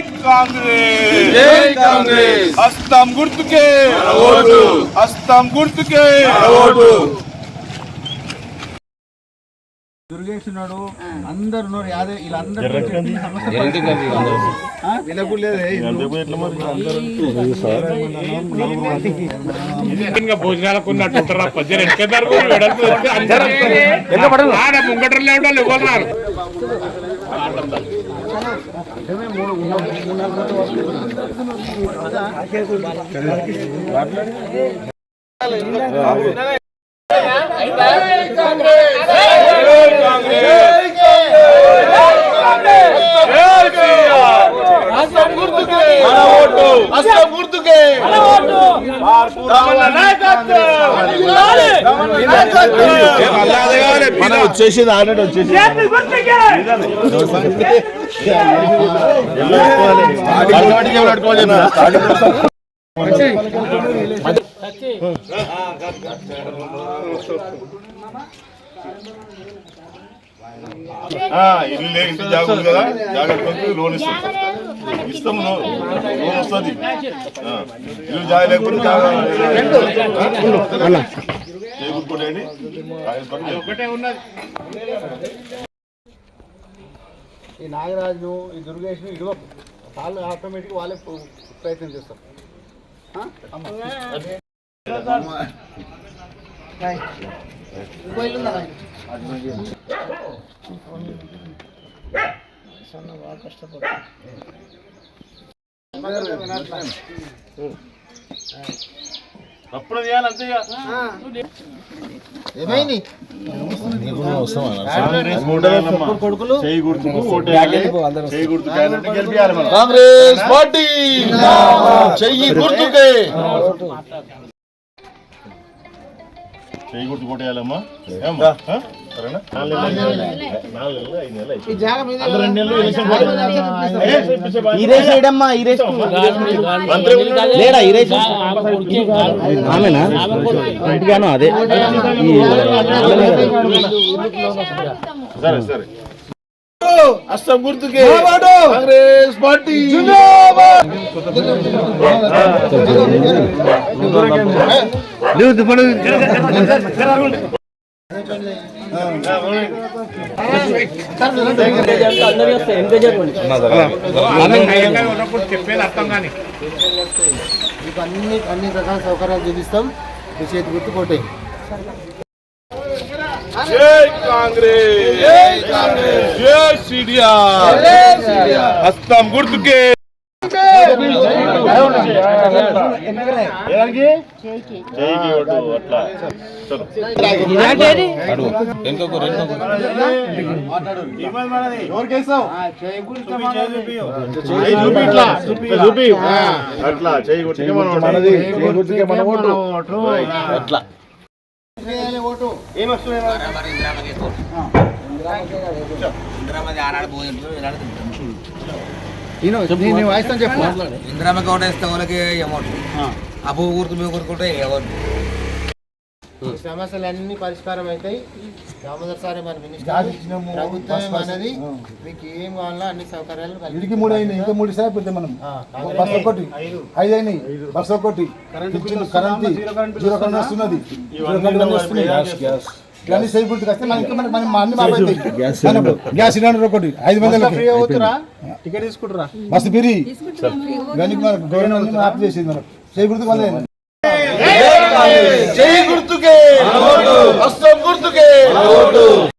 కాంగ్రెస్ జై కాంగ్రెస్. హస్తం గుర్తుకే. ఓటు హస్తం గుర్తుకే. ఓటు దుర్గేష్ ఉన్నాడు అందరు ఉన్నారు యాదవ్ వీళ్ళందరూ భోజనాలకు ఉన్నట్టు ఉంటారా పద్దెనిమిది ఎనకెదారు వెడల్పు తెస్తే అందరూ మనం వచ్చేసింది ఆల్రెడీ వచ్చేసి ఇల్లు లే ఇంటి జాగా ఉంది కదా జాగ్రత్త లోన్ ఇస్తాం. ఇస్తాం లోన్ లోన్ వస్తుంది. ఆ, ఇల్లు జాగా లేకపోతే చేకూరుకోండి ఒకటే ఉన్నది ఈ నాగరాజు ఈ దుర్గేష్ ఇదిగో వాళ్ళు ఆటోమేటిక్ వాళ్ళే ప్రయత్నం చేస్తారు. ఆ? ఏమైంది? కొడుకులు. కాంగ్రెస్ పార్టీ. చెయ్యి గుర్తుకే. చేయి గుర్తు కొట్టేయాలమ్మా? సరేనా. లేడా ఆమెనా ఇంటిగాను అదే సరే సరే అస్తం గుర్తుకే. కాంగ్రెస్ పార్టీ. అన్ని అన్ని రకాల సౌకర్యాలు చూపిస్తాం. మీ చేతి గుర్తు కొట్టే జై కాంగ్రెస్. జై కాంగ్రెస్. జై సిడిఆర్ హస్తం గుర్తుకే. అట్లా. ఇంద్రామ గౌడ ఇస్తే వాళ్ళకి అమౌంట్ అప్పు ఊరుకు మీ ఊరుకుంటే ఎవరు ఈ సమస్యలన్నీ పరిష్కారం అవుతాయి దామోదర్ సారే మన మినిస్టర్ ప్రభుత్వం అనేది మీకు ఏం కావాలో అన్ని సౌకర్యాలు ఇడికి మూడు అయినాయి ఇంకా మూడు పెడితే మనం. బస్ ఒకటి ఐదు. అయినాయి. బస్ ఒకటి కరెంట్ జీరో కరెంట్ వస్తున్నది. జీరో కరెంట్ వస్తున్నాయి. ఇవన్నీ సేఫ్ గుర్తుకు వస్తే మనకి మన మన మా అన్ని మాపైతాయి మనకు గ్యాస్ సిలిండర్. ఒకటి ఐదు వందలకి టికెట్ తీసుకుంటారా? బస్సు ఇవన్నీ మన గవర్నమెంట్ ఆప్ చేసింది మనకు. చేయి గుర్తుకే. హస్తం గుర్తుకే.